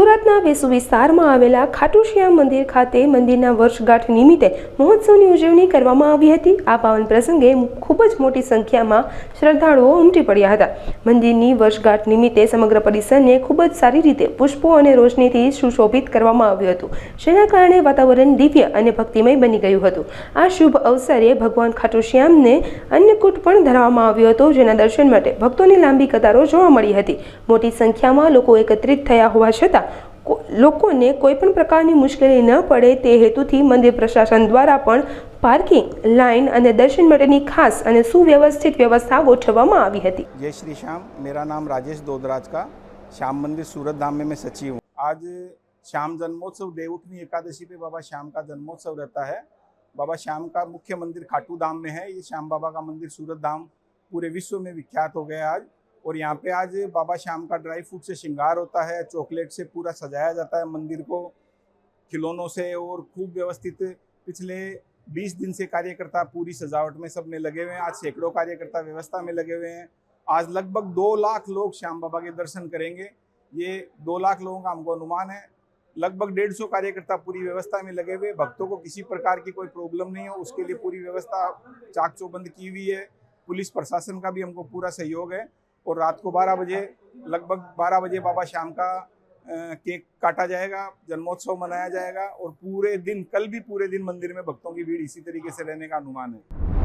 સુરતના વેસુ વિસ્તારમાં આવેલા ખાટુશ્યામ મંદિર ખાતે મંદિરના વર્ષગાંઠ નિમિત્તે મહોત્સવની ઉજવણી કરવામાં આવી હતી આ પાવન પ્રસંગે ખૂબ જ મોટી સંખ્યામાં શ્રદ્ધાળુઓ ઉમટી પડ્યા હતા મંદિરની વર્ષગાંઠ નિમિત્તે સમગ્ર પરિસરને ખૂબ જ સારી રીતે પુષ્પો અને રોશનીથી સુશોભિત કરવામાં આવ્યું હતું જેના કારણે વાતાવરણ દિવ્ય અને ભક્તિમય બની ગયું હતું આ શુભ અવસરે ભગવાન ખાટુશ્યામને અન્નકૂટ પણ ધરાવવામાં આવ્યો હતો જેના દર્શન માટે ભક્તોની લાંબી કતારો જોવા મળી હતી મોટી સંખ્યામાં લોકો એકત્રિત થયા હોવા છતાં લોકોને કોઈ પણ પ્રકારની મુશ્કેલી ન પડે તે હેતુથી મંદિર પ્રશાસન દ્વારા પણ parking line અને દર્શન માટેની ખાસ અને સુવ્યવસ્થિત વ્યવસ્થા ગોઠવવામાં આવી હતી જય શ્રી શામ મેરા નામ રાજેશ દોદરાજ કા શામ મંદિર સુરત धाम મે મે સચિવ હું આજ શામ જન્મોત્સવ દેવુતની એકાદશી પે બાબા શામ કા જન્મોત્સવ રહેતા હે બાબા શામ કા મુખ્ય મંદિર ખાટુ धाम મે હે ય શામ બાબા કા મંદિર સુરત धाम پورے વિશ્વ મે વિખ્યાત હો ગયા આજ और यहाँ पे आज बाबा श्याम का ड्राई फ्रूट से श्रृंगार होता है चॉकलेट से पूरा सजाया जाता है मंदिर को खिलौनों से और खूब व्यवस्थित पिछले 20 दिन से कार्यकर्ता पूरी सजावट में सब में लगे हुए हैं आज सैकड़ों कार्यकर्ता व्यवस्था में लगे हुए हैं आज लगभग दो लाख लोग श्याम बाबा के दर्शन करेंगे ये दो लाख लोगों का हमको अनुमान है लगभग डेढ़ सौ कार्यकर्ता पूरी व्यवस्था में लगे हुए भक्तों को किसी प्रकार की कोई प्रॉब्लम नहीं हो उसके लिए पूरी व्यवस्था चाक चौबंद की हुई है पुलिस प्रशासन का भी हमको पूरा सहयोग है और रात को 12 बजे लगभग 12 बजे बाबा श्याम का केक काटा जाएगा जन्मोत्सव मनाया जाएगा और पूरे दिन कल भी पूरे दिन मंदिर में भक्तों की भीड़ इसी तरीके से रहने का अनुमान है